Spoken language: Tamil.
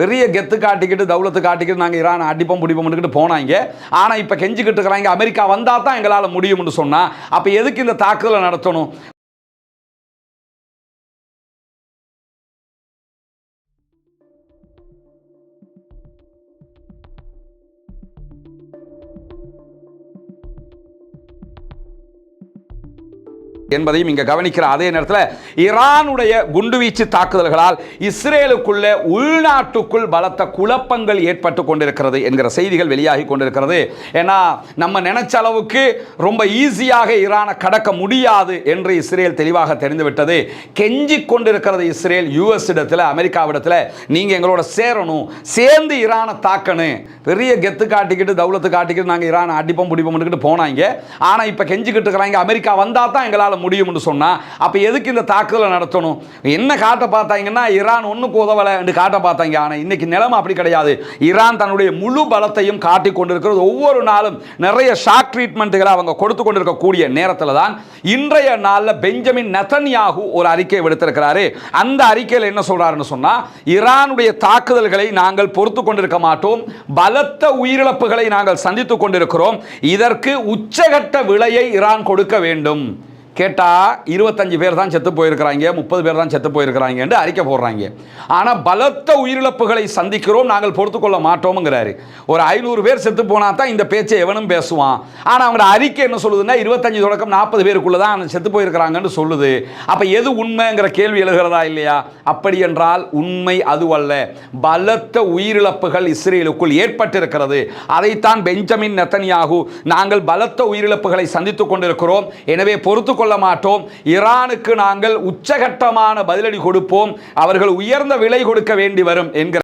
பெரிய கெத்து காட்டிக்கிட்டு தௌலத்து காட்டிக்கிட்டு நாங்கள் ஈரான் அடிப்போம் பிடிப்போம்னுக்கிட்டு போனாங்க. ஆனால் இப்போ கெஞ்சிக்கிட்டு இருக்கிறாங்க அமெரிக்கா வந்தால் தான் எங்களால் முடியும்னு சொன்னால் அப்போ எதுக்கு இந்த தாக்குதலை நடத்தணும்? என்பதையும் இங்கே கவனிக்கிற அதே நேரத்தில் ஈரானுடைய குண்டுவீச்சு தாக்குதல்களால் இஸ்ரேலுக்குள்ள உள்நாட்டுக்குள் பலத்த குழப்பங்கள் ஏற்பட்டு கொண்டிருக்கிறது என்கிற செய்திகள் வெளியாகி கொண்டிருக்கிறது. ஏன்னா நம்ம நினைச்ச அளவுக்கு ரொம்ப ஈஸியாக ஈரானை கடக்க முடியாது என்று இஸ்ரேல் தெளிவாக தெரிந்துவிட்டது. கெஞ்சி கொண்டிருக்கிறது இஸ்ரேல் யூஎஸ் இடத்துல அமெரிக்காவிடத்தில் நீங்கள் எங்களோட சேரணும் சேர்ந்து ஈரானை தாக்கணும். பெரிய கெத்து காட்டிக்கிட்டு தௌலத்து காட்டிக்கிட்டு நாங்கள் ஈரானை அடிப்போம் பிடிப்போம்னுக்கிட்டு போனாங்க. ஆனால் இப்போ கெஞ்சிக்கிட்டு இருக்கிறாங்க அமெரிக்கா வந்தால் தான் எங்களால் முடியும்னு சொன்னால் அப்போ எதுக்கு இந்த தாக்குதலை நடத்தணும்? என்ன காட்ட பார்த்தாங்கன்னா ஈரான் ஒன்றுக்கு உதவலை என்று காட்ட பார்த்தாங்க. ஆனால் இன்னைக்கு நிலைமை அப்படி கிடையாது. ஈரான் தன்னுடைய முழு பலத்தையும் காட்டி கொண்டிருக்கிறது. ஒவ்வொரு நாளும் நிறைய ஷாக் ட்ரீட்மெண்ட்டுகளை அவங்க கொடுத்து கொண்டிருக்கக்கூடிய நேரத்தில் தான் இன்றைய நாளில் பெஞ்சமின் நெத்தன்யாகு ஒரு அறிக்கை விடுத்திருக்கிறாரு. அந்த அறிக்கையில் என்ன சொல்றாருன்னு சொன்னா ஈரானுடைய தாக்குதல்களை நாங்கள் பொறுத்து கொண்டிருக்க மாட்டோம். பலத்த உயிரிழப்புகளை நாங்கள் சந்தித்துக் கொண்டிருக்கிறோம். இதற்கு உச்சகட்ட விலையை ஈரான் கொடுக்க வேண்டும். கேட்டால் இருபத்தஞ்சு பேர் தான் செத்து போயிருக்கிறாங்க முப்பது பேர் தான் செத்து போயிருக்கிறாங்க என்று அறிக்கை போடுறாங்க. ஆனால் பலத்த உயிரிழப்புகளை சந்திக்கிறோம் நாங்கள் பொறுத்துக்கொள்ள மாட்டோம்ங்கிறாரு. ஒரு ஐநூறு பேர் செத்து போனால் தான் இந்த பேச்சை எவனும் பேசுவான். ஆனால் அவங்களோட அறிக்கை என்ன சொல்லுதுன்னா இருபத்தஞ்சு தொடக்கம் நாற்பது பேருக்குள்ள தான் செத்து போயிருக்கிறாங்கன்னு சொல்லுது. அப்போ எது உண்மைங்கிற கேள்வி எழுகிறதா இல்லையா? அப்படி என்றால் உண்மை அதுவல்ல பலத்த உயிரிழப்புகள் இஸ்ரேலுக்குள் ஏற்பட்டிருக்கிறது. அதைத்தான் பெஞ்சமின் நெத்தனியாகு. நாங்கள் பலத்த உயிரிழப்புகளை சந்தித்துக் கொண்டிருக்கிறோம். எனவே பொறுத்துக்கொள்ள கொள்ள மாட்டோம். ஈரானுக்கு நாங்கள் உச்சகட்டமான பதிலடி கொடுப்போம். அவர்கள் உயர்ந்த விலை கொடுக்க வேண்டி வரும் என்கிற